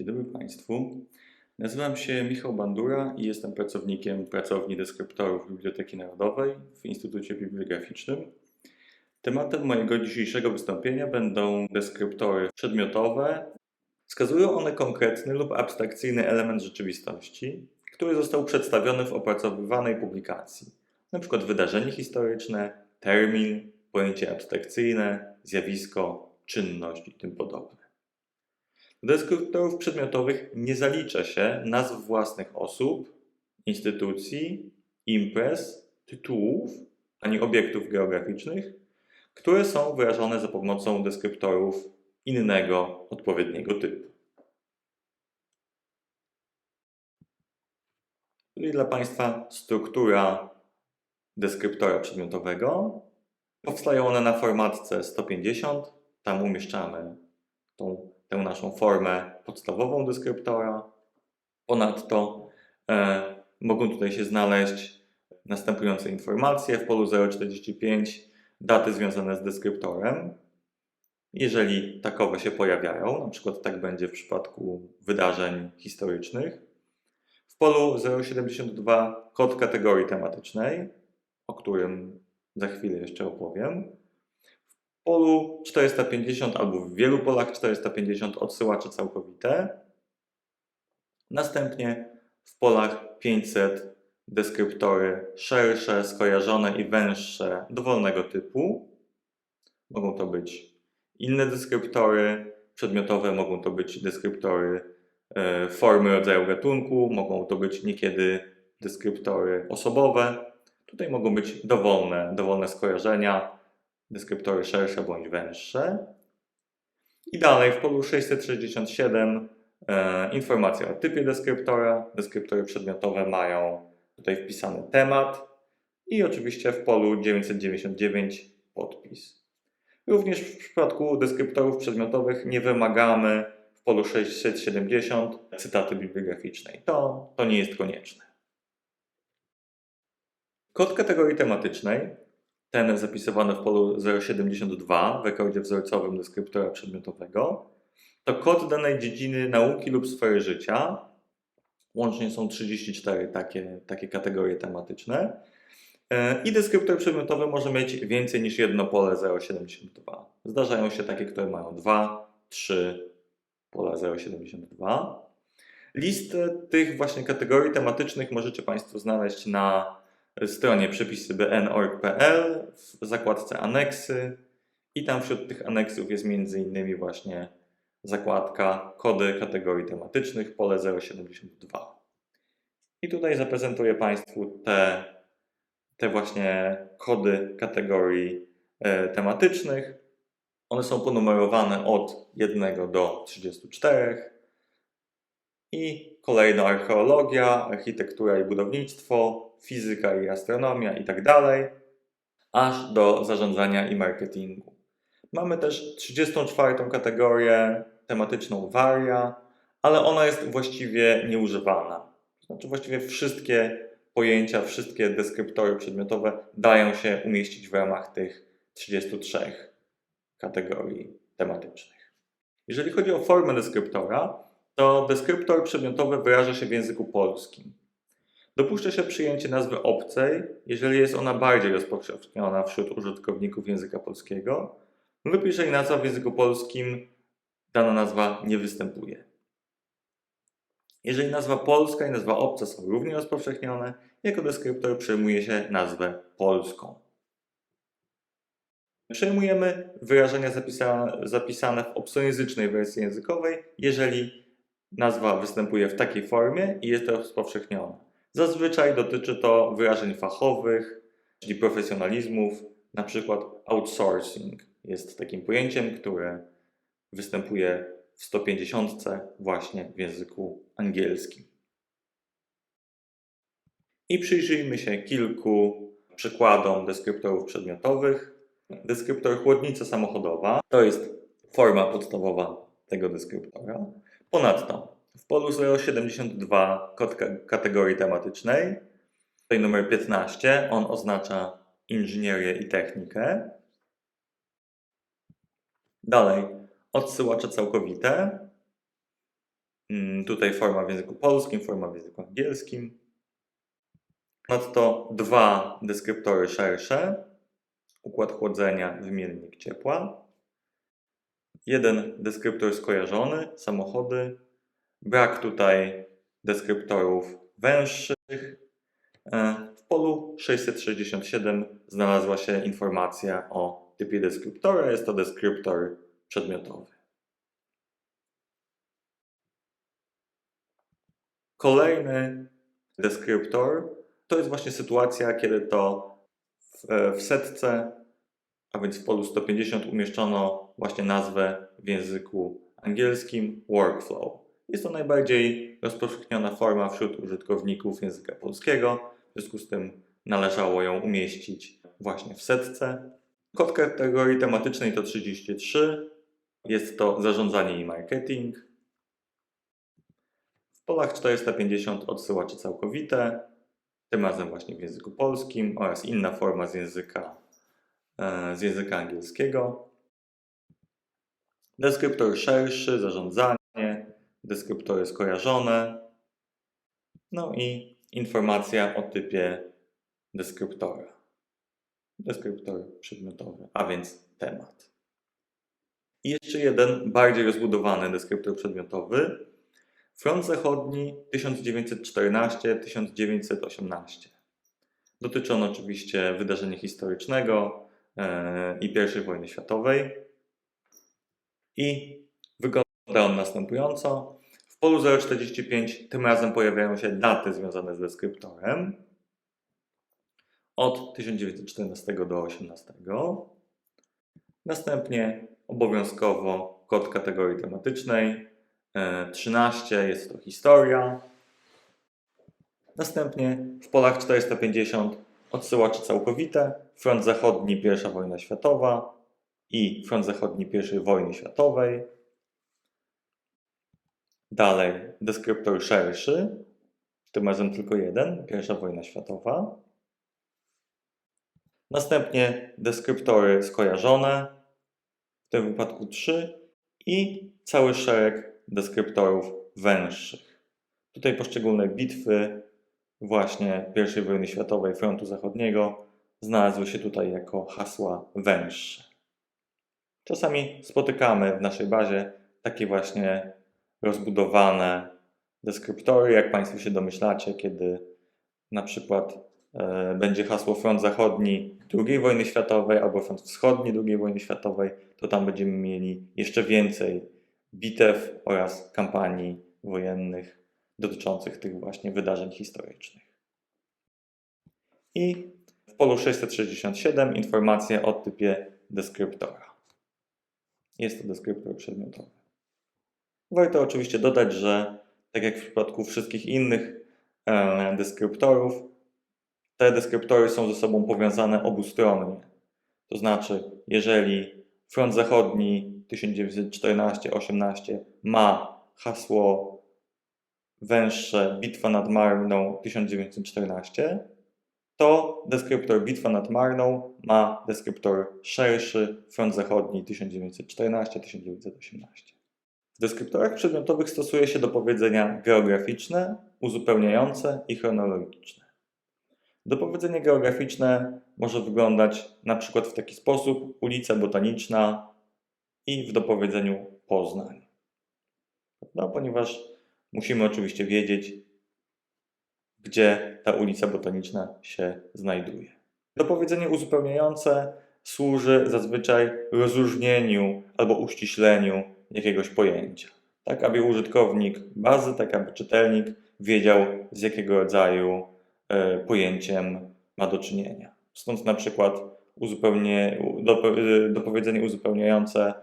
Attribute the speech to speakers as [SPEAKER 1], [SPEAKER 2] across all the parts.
[SPEAKER 1] Dzień dobry Państwu. Nazywam się Michał Bandura i jestem pracownikiem pracowni deskryptorów Biblioteki Narodowej w Instytucie Bibliograficznym. Tematem mojego dzisiejszego wystąpienia będą deskryptory przedmiotowe. Wskazują one konkretny lub abstrakcyjny element rzeczywistości, który został przedstawiony w opracowywanej publikacji, np. wydarzenie historyczne, termin, pojęcie abstrakcyjne, zjawisko, czynność i tym podobne. Do deskryptorów przedmiotowych nie zalicza się nazw własnych osób, instytucji, imprez, tytułów ani obiektów geograficznych, które są wyrażone za pomocą deskryptorów innego odpowiedniego typu. Czyli dla Państwa struktura deskryptora przedmiotowego. Powstają one na formatce 150. Tam umieszczamy tą tę naszą formę podstawową deskryptora. Ponadto e, mogą tutaj się znaleźć następujące informacje w polu 045 daty związane z deskryptorem. Jeżeli takowe się pojawiają, na przykład tak będzie w przypadku wydarzeń historycznych. W polu 072 kod kategorii tematycznej, o którym za chwilę jeszcze opowiem polu 450 albo w wielu polach 450 odsyłacze całkowite. Następnie w polach 500 deskryptory szersze, skojarzone i węższe dowolnego typu. Mogą to być inne deskryptory przedmiotowe, mogą to być deskryptory e, formy rodzaju gatunku, mogą to być niekiedy deskryptory osobowe. Tutaj mogą być dowolne, dowolne skojarzenia, deskryptory szersze bądź węższe. I dalej w polu 667 e, informacja o typie deskryptora. Deskryptory przedmiotowe mają tutaj wpisany temat i oczywiście w polu 999 podpis. Również w przypadku deskryptorów przedmiotowych nie wymagamy w polu 670 cytaty bibliograficznej. To, to nie jest konieczne. Kod kategorii tematycznej ten zapisywany w polu 072 w rekordzie wzorcowym deskryptora przedmiotowego, to kod danej dziedziny nauki lub sfery życia. Łącznie są 34 takie, takie kategorie tematyczne. E, I deskryptor przedmiotowy może mieć więcej niż jedno pole 0,72. Zdarzają się takie, które mają 2, 3 pola 0,72. Listę tych właśnie kategorii tematycznych możecie Państwo znaleźć na stronie przepisy bn.org.pl w zakładce aneksy i tam wśród tych aneksów jest m.in. właśnie zakładka kody kategorii tematycznych, pole 072. I tutaj zaprezentuję Państwu te, te właśnie kody kategorii e, tematycznych. One są ponumerowane od 1 do 34 i kolejno archeologia, architektura i budownictwo, fizyka i astronomia i tak aż do zarządzania i marketingu. Mamy też 34. kategorię tematyczną waria, ale ona jest właściwie nieużywana. Znaczy właściwie wszystkie pojęcia, wszystkie deskryptory przedmiotowe dają się umieścić w ramach tych 33 kategorii tematycznych. Jeżeli chodzi o formę deskryptora, to deskryptor przedmiotowy wyraża się w języku polskim. Dopuszcza się przyjęcie nazwy obcej, jeżeli jest ona bardziej rozpowszechniona wśród użytkowników języka polskiego, lub jeżeli nazwa w języku polskim dana nazwa nie występuje. Jeżeli nazwa polska i nazwa obca są równie rozpowszechnione, jako deskryptor przejmuje się nazwę polską. Przejmujemy wyrażenia zapisane, zapisane w obcojęzycznej wersji językowej, jeżeli nazwa występuje w takiej formie i jest rozpowszechniona. Zazwyczaj dotyczy to wyrażeń fachowych, czyli profesjonalizmów, na przykład outsourcing jest takim pojęciem, które występuje w 150 właśnie w języku angielskim. I przyjrzyjmy się kilku przykładom deskryptorów przedmiotowych. Deskryptor chłodnica samochodowa to jest forma podstawowa tego deskryptora. Ponadto w polu 072 kod kategorii tematycznej, tutaj numer 15, on oznacza inżynierię i technikę. Dalej, odsyłacze całkowite. Mm, Tutaj forma w języku polskim, forma w języku angielskim. Ponadto dwa deskryptory szersze. Układ chłodzenia, wymiennik ciepła. Jeden deskryptor skojarzony, samochody. Brak tutaj deskryptorów węższych. E, W polu 667 znalazła się informacja o typie deskryptora. Jest to deskryptor przedmiotowy. Kolejny deskryptor to jest właśnie sytuacja, kiedy to w, e, w setce, a więc w polu 150 umieszczono właśnie nazwę w języku angielskim workflow. Jest to najbardziej rozpowszechniona forma wśród użytkowników języka polskiego, w związku z tym należało ją umieścić właśnie w setce. Kod kategorii tematycznej to 33. Jest to zarządzanie i marketing. W polach 450 odsyłacze całkowite, tym razem właśnie w języku polskim oraz inna forma z języka, z języka angielskiego. Deskryptor szerszy, zarządzanie, deskryptory skojarzone, no i informacja o typie deskryptora. Deskryptor przedmiotowy, a więc temat. I jeszcze jeden bardziej rozbudowany deskryptor przedmiotowy. Front zachodni 1914-1918. Dotyczy on oczywiście wydarzenia historycznego e, i I wojny światowej. I wygląda on następująco. W polu 045 tym razem pojawiają się daty związane z deskryptorem od 1914 do 18. Następnie obowiązkowo kod kategorii tematycznej. E, 13 jest to historia. Następnie w polach 450 odsyłacze całkowite, front zachodni I wojna światowa i front zachodni I wojny światowej. Dalej deskryptor szerszy, tym razem tylko jeden, I wojna światowa. Następnie deskryptory skojarzone, w tym wypadku 3 i cały szereg deskryptorów węższych. Tutaj poszczególne bitwy właśnie I wojny światowej frontu zachodniego znalazły się tutaj jako hasła węższe. Czasami spotykamy w naszej bazie takie właśnie rozbudowane deskryptory, jak Państwo się domyślacie, kiedy na przykład e, będzie hasło front zachodni II wojny światowej albo front wschodni II wojny światowej, to tam będziemy mieli jeszcze więcej bitew oraz kampanii wojennych dotyczących tych właśnie wydarzeń historycznych. I w polu 667 informacje o typie deskryptora. Jest to deskryptor przedmiotowy. Warto oczywiście dodać, że tak jak w przypadku wszystkich innych e, deskryptorów, te deskryptory są ze sobą powiązane obustronnie. To znaczy, jeżeli front zachodni 1914-18 ma hasło węższe Bitwa nad Marną 1914, to deskryptor Bitwa nad Marną ma deskryptor szerszy Front Zachodni 1914-1918. W deskryptorach przedmiotowych stosuje się dopowiedzenia geograficzne, uzupełniające i chronologiczne. Dopowiedzenie geograficzne może wyglądać na przykład w taki sposób: ulica Botaniczna i w dopowiedzeniu Poznań. No, ponieważ musimy oczywiście wiedzieć, gdzie ta ulica Botaniczna się znajduje. Dopowiedzenie uzupełniające służy zazwyczaj rozróżnieniu albo uściśleniu jakiegoś pojęcia. Tak, aby użytkownik bazy, tak aby czytelnik wiedział, z jakiego rodzaju e, pojęciem ma do czynienia. Stąd na przykład uzupełnie, e, dopowiedzenie uzupełniające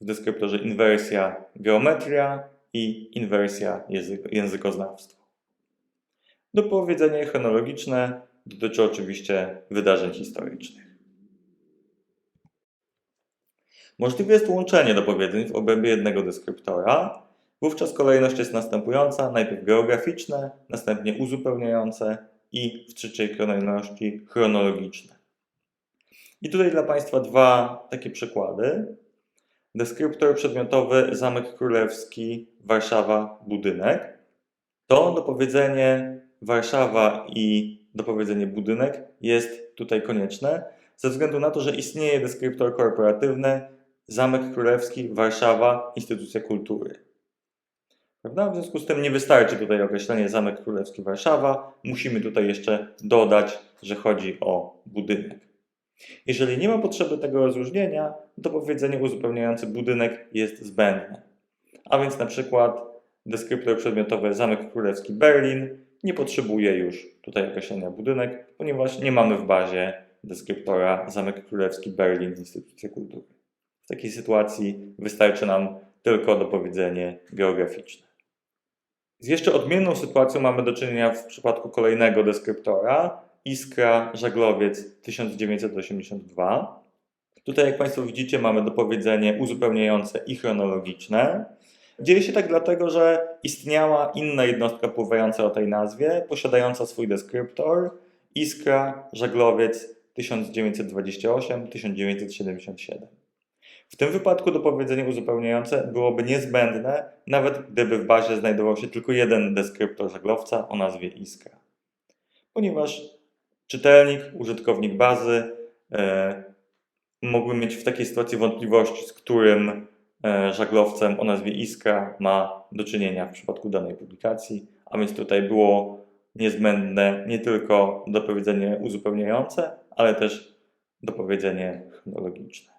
[SPEAKER 1] w deskryptorze inwersja geometria i inwersja język, językoznawstwo. Dopowiedzenie chronologiczne dotyczy oczywiście wydarzeń historycznych. Możliwe jest łączenie dopowiedzeń w obrębie jednego deskryptora. Wówczas kolejność jest następująca: najpierw geograficzne, następnie uzupełniające i w trzeciej kolejności chronologiczne. I tutaj dla Państwa dwa takie przykłady. Deskryptor przedmiotowy Zamek Królewski, Warszawa, budynek, to dopowiedzenie Warszawa i dopowiedzenie budynek jest tutaj konieczne, ze względu na to, że istnieje deskryptor korporatywny Zamek Królewski, Warszawa, Instytucja Kultury. Prawda? W związku z tym nie wystarczy tutaj określenie Zamek Królewski, Warszawa. Musimy tutaj jeszcze dodać, że chodzi o budynek. Jeżeli nie ma potrzeby tego rozróżnienia, to powiedzenie uzupełniające budynek jest zbędne. A więc na przykład deskryptor przedmiotowy Zamek Królewski Berlin nie potrzebuje już tutaj określenia budynek, ponieważ nie mamy w bazie deskryptora Zamek Królewski Berlin Instytucja Kultury. W takiej sytuacji wystarczy nam tylko dopowiedzenie geograficzne. Z jeszcze odmienną sytuacją mamy do czynienia w przypadku kolejnego deskryptora, Iskra Żaglowiec 1982. Tutaj, jak Państwo widzicie, mamy dopowiedzenie uzupełniające i chronologiczne. Dzieje się tak dlatego, że istniała inna jednostka pływająca o tej nazwie, posiadająca swój deskryptor Iskra Żaglowiec 1928-1977. W tym wypadku dopowiedzenie uzupełniające byłoby niezbędne, nawet gdyby w bazie znajdował się tylko jeden deskryptor żaglowca o nazwie Iskra. Ponieważ czytelnik, użytkownik bazy e, mógłby mieć w takiej sytuacji wątpliwości, z którym e, żaglowcem o nazwie Iskra ma do czynienia w przypadku danej publikacji, a więc tutaj było niezbędne nie tylko dopowiedzenie uzupełniające, ale też dopowiedzenie chronologiczne.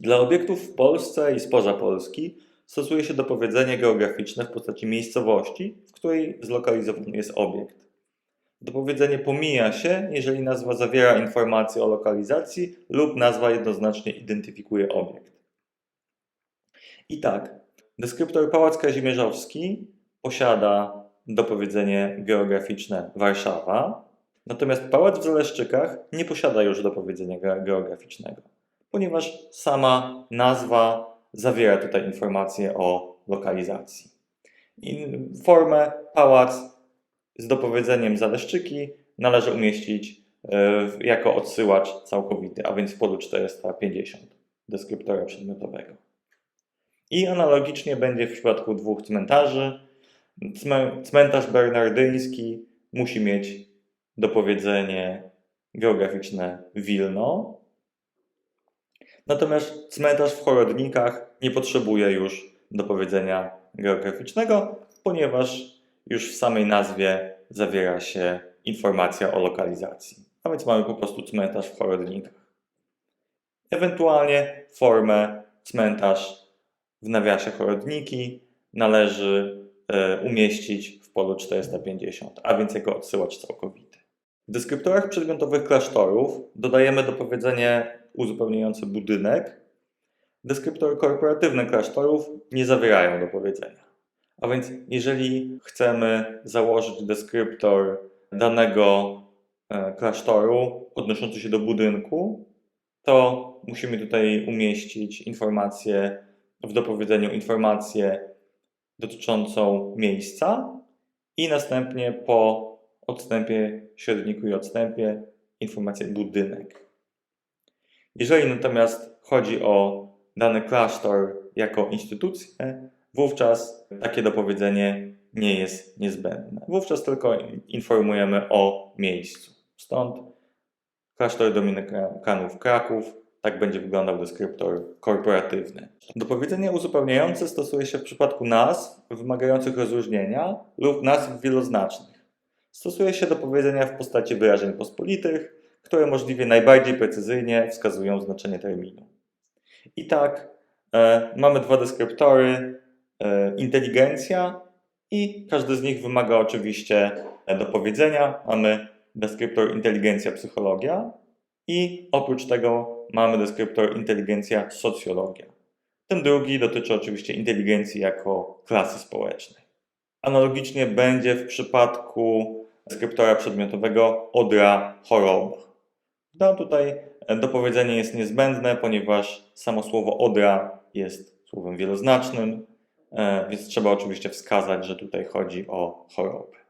[SPEAKER 1] Dla obiektów w Polsce i spoza Polski stosuje się dopowiedzenie geograficzne w postaci miejscowości, w której zlokalizowany jest obiekt. Dopowiedzenie pomija się, jeżeli nazwa zawiera informacje o lokalizacji lub nazwa jednoznacznie identyfikuje obiekt. I tak, deskryptor Pałac Kazimierzowski posiada dopowiedzenie geograficzne Warszawa, natomiast Pałac w Zaleszczykach nie posiada już dopowiedzenia geograficznego ponieważ sama nazwa zawiera tutaj informacje o lokalizacji. I formę pałac z dopowiedzeniem zaleszczyki należy umieścić e, jako odsyłacz całkowity, a więc w polu 450 deskryptora przedmiotowego. I analogicznie będzie w przypadku dwóch cmentarzy. Cmentarz bernardyński musi mieć dopowiedzenie geograficzne Wilno, Natomiast cmentarz w Chorodnikach nie potrzebuje już dopowiedzenia geograficznego, ponieważ już w samej nazwie zawiera się informacja o lokalizacji. A więc mamy po prostu cmentarz w Chorodnikach. Ewentualnie formę cmentarz w nawiasie Chorodniki należy e, umieścić w polu 450, a więc jako odsyłacz całkowity. W deskryptorach przedmiotowych klasztorów dodajemy dopowiedzenie uzupełniające budynek, deskryptory korporatywne klasztorów nie zawierają do powiedzenia. A więc jeżeli chcemy założyć deskryptor danego e, klasztoru odnoszący się do budynku, to musimy tutaj umieścić informację w dopowiedzeniu informację dotyczącą miejsca i następnie po odstępie, średniku i odstępie informację budynek. Jeżeli natomiast chodzi o dany klasztor jako instytucję, wówczas takie dopowiedzenie nie jest niezbędne. Wówczas tylko informujemy o miejscu. Stąd klasztor Dominikanów Kraków, tak będzie wyglądał deskryptor korporatywny. Dopowiedzenie uzupełniające stosuje się w przypadku nazw wymagających rozróżnienia lub nazw wieloznacznych. Stosuje się do powiedzenia w postaci wyrażeń pospolitych, które możliwie najbardziej precyzyjnie wskazują znaczenie terminu. I tak e, mamy dwa deskryptory, inteligencja i każdy z nich wymaga oczywiście do powiedzenia. Mamy deskryptor inteligencja psychologia i oprócz tego mamy deskryptor inteligencja socjologia. Ten drugi dotyczy oczywiście inteligencji jako klasy społecznej. Analogicznie będzie w przypadku deskryptora przedmiotowego odra choroba. No tutaj dopowiedzenie jest niezbędne, ponieważ samo słowo odra jest słowem wieloznacznym, e, więc trzeba oczywiście wskazać, że tutaj chodzi o chorobę.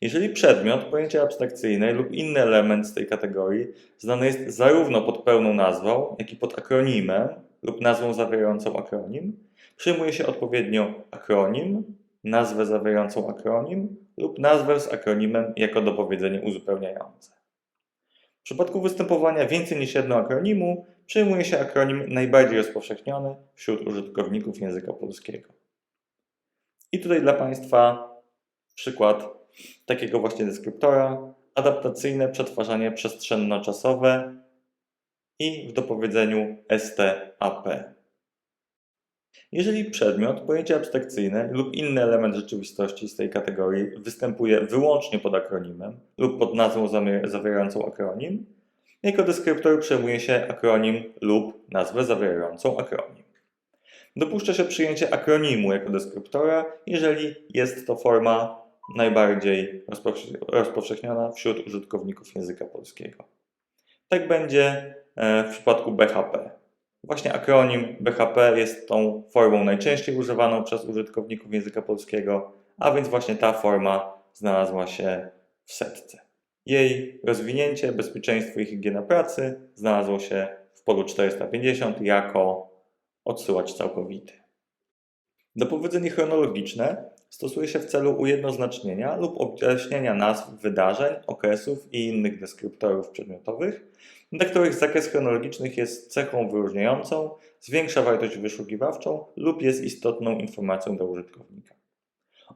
[SPEAKER 1] Jeżeli przedmiot, pojęcie abstrakcyjne lub inny element z tej kategorii znany jest zarówno pod pełną nazwą, jak i pod akronimem lub nazwą zawierającą akronim, przyjmuje się odpowiednio akronim, nazwę zawierającą akronim lub nazwę z akronimem jako dopowiedzenie uzupełniające. W przypadku występowania więcej niż jednego akronimu przyjmuje się akronim najbardziej rozpowszechniony wśród użytkowników języka polskiego. I tutaj dla Państwa przykład takiego właśnie deskryptora. Adaptacyjne przetwarzanie przestrzenno-czasowe i w dopowiedzeniu STAP. Jeżeli przedmiot, pojęcie abstrakcyjne lub inny element rzeczywistości z tej kategorii występuje wyłącznie pod akronimem lub pod nazwą zawierającą akronim, jako deskryptor przejmuje się akronim lub nazwę zawierającą akronim. Dopuszcza się przyjęcie akronimu jako deskryptora, jeżeli jest to forma najbardziej rozpowszechniona wśród użytkowników języka polskiego. Tak będzie e, w przypadku BHP. Właśnie akronim BHP jest tą formą najczęściej używaną przez użytkowników języka polskiego, a więc właśnie ta forma znalazła się w setce. Jej rozwinięcie, bezpieczeństwo i higiena pracy znalazło się w polu 450 jako odsyłacz całkowity. Dopowiedzenie chronologiczne stosuje się w celu ujednoznacznienia lub objaśnienia nazw wydarzeń, okresów i innych deskryptorów przedmiotowych, dla których zakres chronologiczny jest cechą wyróżniającą, zwiększa wartość wyszukiwawczą lub jest istotną informacją dla użytkownika.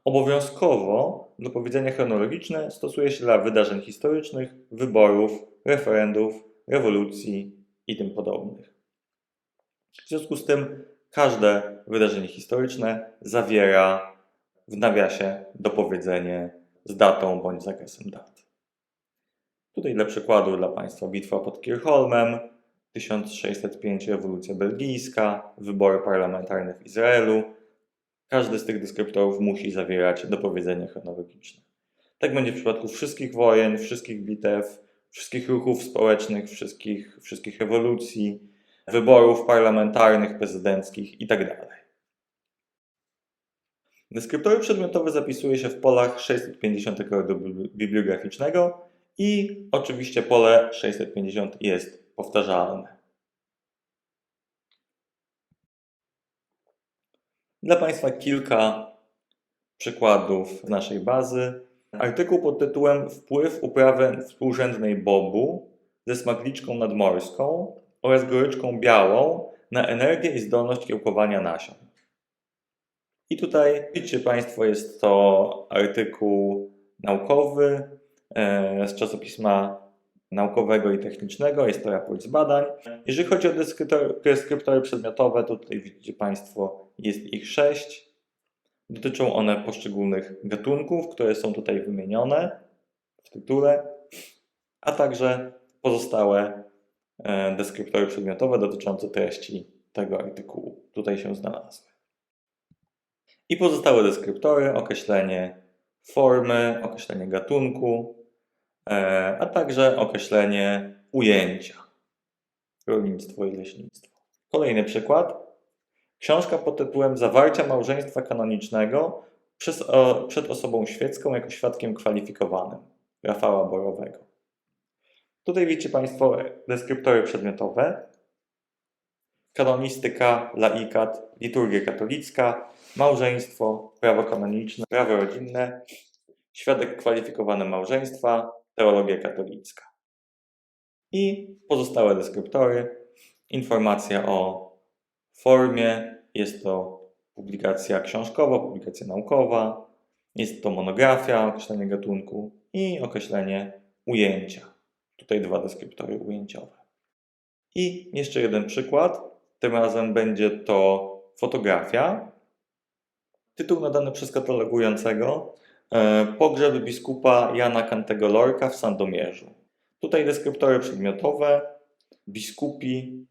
[SPEAKER 1] Obowiązkowo dopowiedzenia chronologiczne stosuje się dla wydarzeń historycznych, wyborów, referendów, rewolucji i tym podobnych. W związku z tym każde wydarzenie historyczne zawiera w nawiasie dopowiedzenie z datą bądź zakresem dat. Tutaj dla przykładu dla Państwa bitwa pod Kirchholmem, 1605 rewolucja belgijska, wybory parlamentarne w Izraelu. Każdy z tych deskryptorów musi zawierać dopowiedzenie chronologiczne. Tak będzie w przypadku wszystkich wojen, wszystkich bitew, wszystkich ruchów społecznych, wszystkich, wszystkich rewolucji, wyborów parlamentarnych, prezydenckich itd. Tak Deskryptory przedmiotowe zapisuje się w polach 650 kodu bibliograficznego i oczywiście pole 650 jest powtarzalne. Dla Państwa kilka przykładów z naszej bazy. Artykuł pod tytułem Wpływ uprawy współrzędnej bobu ze smagliczką nadmorską oraz goryczką białą na energię i zdolność kiełkowania nasion. I tutaj widzicie Państwo, jest to artykuł naukowy z czasopisma naukowego i technicznego, jest to raport z badań. Jeżeli chodzi o deskryptory przedmiotowe, to tutaj widzicie Państwo, jest ich sześć. Dotyczą one poszczególnych gatunków, które są tutaj wymienione w tytule, a także pozostałe e, deskryptory przedmiotowe dotyczące treści tego artykułu. Tutaj się znalazły. I pozostałe deskryptory, określenie formy, określenie gatunku, e, a także określenie ujęcia. Rolnictwo i leśnictwo. Kolejny przykład. Książka pod tytułem Zawarcia małżeństwa kanonicznego przez, o, przed osobą świecką jako świadkiem kwalifikowanym Rafała Borowego. Tutaj widzicie Państwo deskryptory przedmiotowe. Kanonistyka, laikat, liturgia katolicka, małżeństwo, prawo kanoniczne, prawo rodzinne, świadek kwalifikowany małżeństwa, teologia katolicka. I pozostałe deskryptory, informacja o formie, jest to publikacja książkowa, publikacja naukowa, jest to monografia, określenie gatunku i określenie ujęcia. Tutaj dwa deskryptory ujęciowe. I jeszcze jeden przykład. Tym razem będzie to fotografia. Tytuł nadany przez katalogującego Pogrzeb biskupa Jana Kantego Lorka w Sandomierzu. Tutaj deskryptory przedmiotowe, biskupi,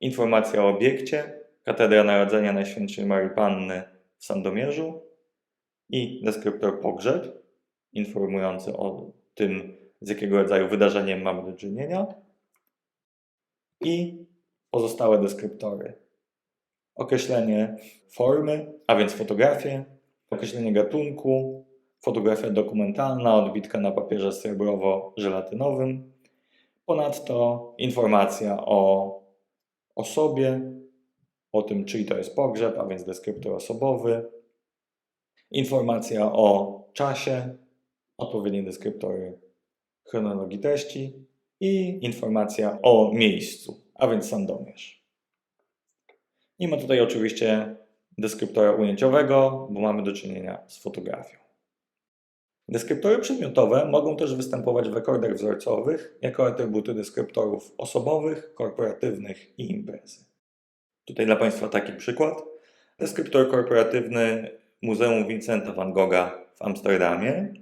[SPEAKER 1] informacja o obiekcie, Katedra Narodzenia Najświętszej Marii Panny w Sandomierzu i deskryptor pogrzeb, informujący o tym, z jakiego rodzaju wydarzeniem mamy do czynienia i pozostałe deskryptory określenie formy, a więc fotografię, określenie gatunku, fotografia dokumentalna, odbitka na papierze srebrowo-żelatynowym. Ponadto informacja o osobie, o tym, czyj to jest pogrzeb, a więc deskryptor osobowy. Informacja o czasie, odpowiednie deskryptory chronologii treści i informacja o miejscu, a więc Sandomierz. Nie ma tutaj oczywiście deskryptora ujęciowego, bo mamy do czynienia z fotografią. Deskryptory przedmiotowe mogą też występować w rekordach wzorcowych jako atrybuty deskryptorów osobowych, korporatywnych i imprezy. Tutaj dla Państwa taki przykład. Deskryptor korporatywny Muzeum Vincenta van Gogha w Amsterdamie.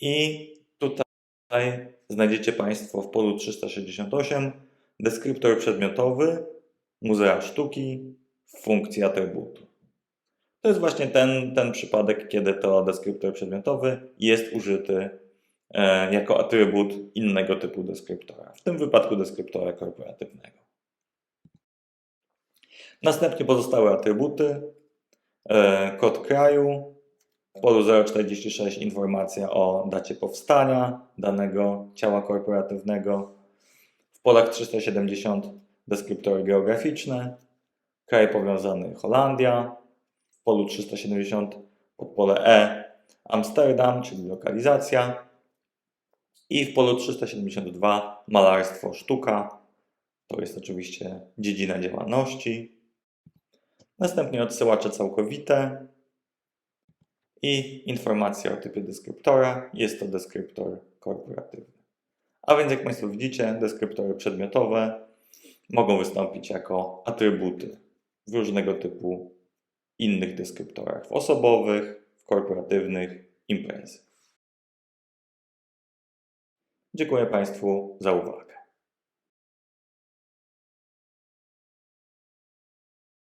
[SPEAKER 1] I tutaj znajdziecie Państwo w polu 368 deskryptor przedmiotowy Muzea Sztuki w funkcji atrybutu. To jest właśnie ten, ten przypadek, kiedy to deskryptor przedmiotowy jest użyty e, jako atrybut innego typu deskryptora, w tym wypadku deskryptora korporatywnego. Następnie pozostałe atrybuty. E, kod kraju, w polu 046 informacja o dacie powstania danego ciała korporatywnego. W polach 370 deskryptory geograficzne, kraj powiązany Holandia, w polu 370 podpole E Amsterdam, czyli lokalizacja i w polu 372 malarstwo, sztuka. To jest oczywiście dziedzina działalności. Następnie odsyłacze całkowite i informacja o typie deskryptora. Jest to deskryptor korporatywny. A więc jak Państwo widzicie, deskryptory przedmiotowe mogą wystąpić jako atrybuty w różnego typu innych deskryptorach, w osobowych, w korporatywnych, imprezy. Dziękuję Państwu za uwagę.